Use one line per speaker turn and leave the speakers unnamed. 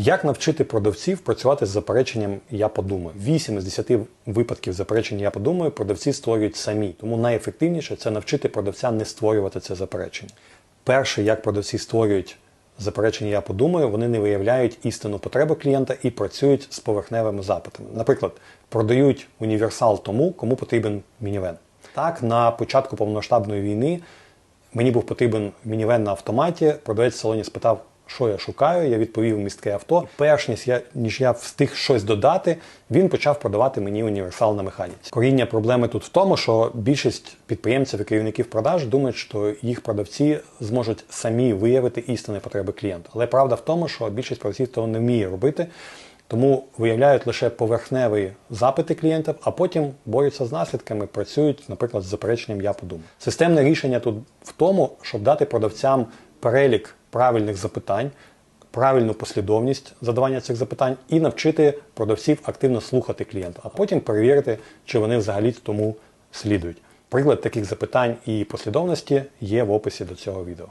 Як навчити продавців працювати з запереченням Я подумаю? 8 із 10 випадків заперечень Я подумаю продавці створюють самі. Тому найефективніше це навчити продавця не створювати це заперечення. Перше, як продавці створюють заперечення Я подумаю, вони не виявляють істинну потребу клієнта і працюють з поверхневими запитами. Наприклад, продають універсал тому, кому потрібен мінівен. Так, на початку повномасштабної війни Мені був потрібен мінівен на автоматі. Продавець в салоні спитав, що я шукаю. Я відповів містке авто. Перш ніж я ніж я встиг щось додати, він почав продавати мені універсал на механіці. Коріння проблеми тут в тому, що більшість підприємців і керівників продаж думають, що їх продавці зможуть самі виявити істинні потреби клієнта. Але правда в тому, що більшість продавців того не вміє робити. Тому виявляють лише поверхневі запити клієнтів, а потім борються з наслідками, працюють, наприклад, з запереченням Я подумав. Системне рішення тут в тому, щоб дати продавцям перелік правильних запитань, правильну послідовність задавання цих запитань і навчити продавців активно слухати клієнта, а потім перевірити, чи вони взагалі тому слідують. Приклад таких запитань і послідовності є в описі до цього відео.